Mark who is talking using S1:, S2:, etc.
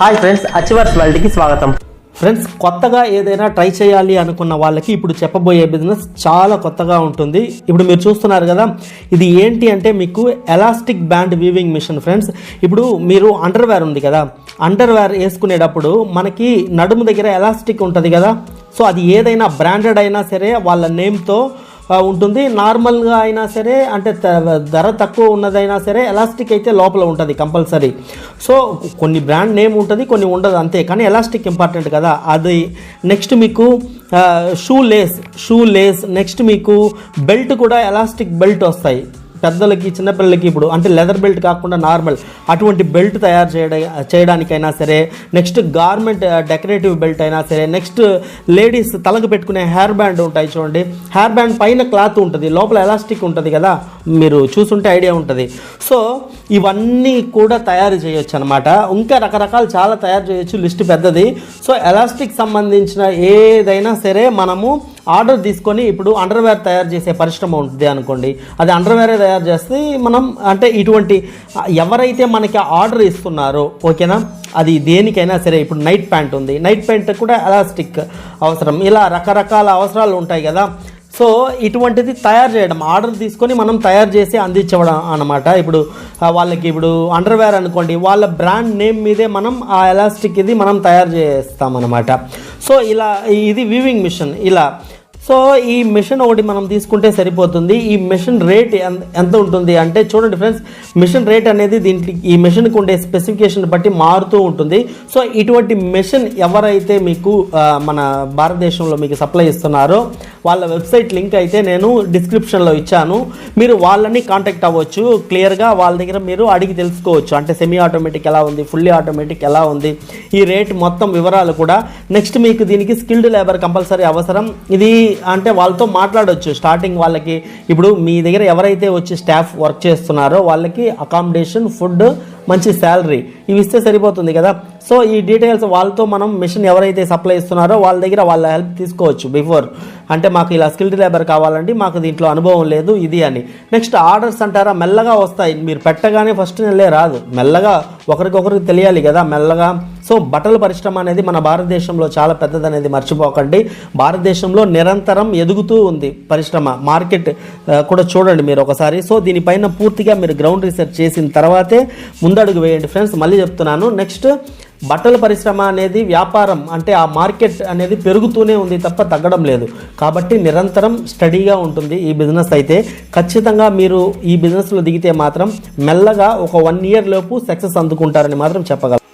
S1: Hi friends achievers వరల్డ్కి స్వాగతం. Friends కొత్తగా ఏదైనా ట్రై చేయాలి అనుకున్న వాళ్ళకి ఇప్పుడు చెప్పబోయే బిజినెస్ చాలా కొత్తగా ఉంటుంది. ఇప్పుడు మీరు చూస్తున్నారు కదా ఇది ఏంటి అంటే మీకు elastic band weaving machine friends. ఇప్పుడు మీరు అండర్వేర్ ఉంది కదా అండర్వేర్ వేసుకునేటప్పుడు మనకి నడుము దగ్గర ఎలాస్టిక్ ఉంటుంది కదా సో అది ఏదైనా బ్రాండెడ్ అయినా సరే వాళ్ళ నేమ్తో ఉంటుంది. నార్మల్గా అయినా సరే అంటే ధర తక్కువ ఉన్నదైనా సరే ఎలాస్టిక్ అయితే లోపల ఉంటుంది కంపల్సరీ సో కొన్ని బ్రాండ్ నేమ్ ఉంటుంది కొన్ని ఉండదు అంతే. కానీ ఎలాస్టిక్ ఇంపార్టెంట్ కదా. అది నెక్స్ట్ మీకు shoe lace shoe lace next మీకు బెల్ట్ కూడా ఎలాస్టిక్ బెల్ట్ వస్తాయి. పెద్దలకి చిన్నపిల్లలకి ఇప్పుడు అంటే లెదర్ బెల్ట్ కాకుండా నార్మల్ అటువంటి బెల్ట్ తయారు చేయడం చేయడానికైనా సరే నెక్స్ట్ గార్మెంట్ డెకరేటివ్ బెల్ట్ అయినా సరే నెక్స్ట్ లేడీస్ తలకు పెట్టుకునే హెయిర్ బ్యాండ్ ఉంటాయి చూడండి. హెయిర్ బ్యాండ్ పైన క్లాత్ ఉంటుంది లోపల ఎలాస్టిక్ ఉంటుంది కదా మీరు చూసుంటే ఐడియా ఉంటుంది. సో ఇవన్నీ కూడా తయారు చేయొచ్చు అనమాట ఇంకా రకరకాలు చాలా తయారు చేయొచ్చు లిస్ట్ పెద్దది. సో ఎలాస్టిక్ సంబంధించిన ఏదైనా సరే మనము ఆర్డర్ తీసుకొని ఇప్పుడు అండర్వేర్ తయారు చేసే పరిశ్రమ ఉంటుంది అనుకోండి. అది అండర్వేరే తయారు చేస్తే మనం అంటే ఇటువంటి ఎవరైతే మనకి ఆర్డర్ ఇస్తున్నారో ఓకేనా? అది దేనికైనా సరే ఇప్పుడు నైట్ ప్యాంట్ ఉంది. నైట్ ప్యాంట్ కూడా ఎలాస్టిక్ అవసరం. ఇలా రకరకాల అవసరాలు ఉంటాయి కదా. సో ఇటువంటిది తయారు చేయడం ఆర్డర్ తీసుకొని మనం తయారు చేసి అందించడం అనమాట ఇప్పుడు వాళ్ళకి ఇప్పుడు అండర్వేర్ అనుకోండి వాళ్ళ బ్రాండ్ నేమ్ మీదే మనం ఆ ఎలాస్టిక్ ఇది మనం తయారు చేస్తామన్నమాట. సో ఇలా ఇది వీవింగ్ మిషన్. ఇలా సో ఈ మిషన్ ఒకటి మనం తీసుకుంటే సరిపోతుంది. ఈ మిషన్ రేట్ ఎంత ఎంత ఉంటుంది అంటే చూడండి ఫ్రెండ్స్ మిషన్ రేట్ అనేది దీంట్లో ఈ మిషన్కి ఉండే స్పెసిఫికేషన్ బట్టి మారుతూ ఉంటుంది. సో ఇటువంటి మిషన్ ఎవరైతే మీకు మన భారతదేశంలో మీకు సప్లై ఇస్తున్నారో వాళ్ళ వెబ్సైట్ లింక్ అయితే నేను డిస్క్రిప్షన్లో ఇచ్చాను. మీరు వాళ్ళని కాంటాక్ట్ అవ్వచ్చు. క్లియర్గా వాళ్ళ దగ్గర మీరు అడిగి తెలుసుకోవచ్చు. అంటే సెమీ ఆటోమేటిక్ ఎలా ఉంది ఫుల్లీ ఆటోమేటిక్ ఎలా ఉంది. ఈ రేట్ మొత్తం వివరాలు కూడా. నెక్స్ట్ మీకు దీనికి స్కిల్డ్ లేబర్ కంపల్సరీ అవసరం. ఇది అంటే వాళ్ళతో మాట్లాడవచ్చు స్టార్టింగ్ వాళ్ళకి ఇప్పుడు మీ దగ్గర ఎవరైతే వచ్చి స్టాఫ్ వర్క్ చేస్తున్నారో వాళ్ళకి అకామిడేషన్ ఫుడ్ మంచి శాలరీ ఇవి ఇస్తే సరిపోతుంది కదా. సో ఈ డీటెయిల్స్ వాళ్ళతో మనం మిషన్ ఎవరైతే సప్లై ఇస్తున్నారో వాళ్ళ దగ్గర వాళ్ళ హెల్ప్ తీసుకోవచ్చు బిఫోర్ అంటే మాకు ఇలా స్కిల్డ్ లేబర్ కావాలండి మాకు దీంట్లో అనుభవం లేదు ఇది అని. నెక్స్ట్ ఆర్డర్స్ అంటారా మెల్లగా వస్తాయి. మీరు పెట్టగానే ఫస్ట్ నెలే రాదు. మెల్లగా ఒకరికొకరికి తెలియాలి కదా మెల్లగా. సో బట్టల పరిశ్రమ అనేది మన భారతదేశంలో చాలా పెద్దదనేది మర్చిపోకండి. భారతదేశంలో నిరంతరం ఎదుగుతూ ఉంది పరిశ్రమ. మార్కెట్ కూడా చూడండి మీరు ఒకసారి. సో దీనిపైన పూర్తిగా మీరు గ్రౌండ్ రీసెర్చ్ చేసిన తర్వాతే ముందడుగు వేయండి. ఫ్రెండ్స్ మళ్ళీ చెప్తున్నాను. నెక్స్ట్ బట్టల పరిశ్రమ అనేది వ్యాపారం అంటే ఆ మార్కెట్ అనేది పెరుగుతూనే ఉంది తప్ప తగ్గడం లేదు. కాబట్టి నిరంతరం స్టడీగా ఉంటుంది ఈ బిజినెస్ అయితే. ఖచ్చితంగా మీరు ఈ బిజినెస్లో దిగితే మాత్రం మెల్లగా ఒక వన్ ఇయర్ లోపు సక్సెస్ అందుకుంటారని మాత్రం చెప్పగలం.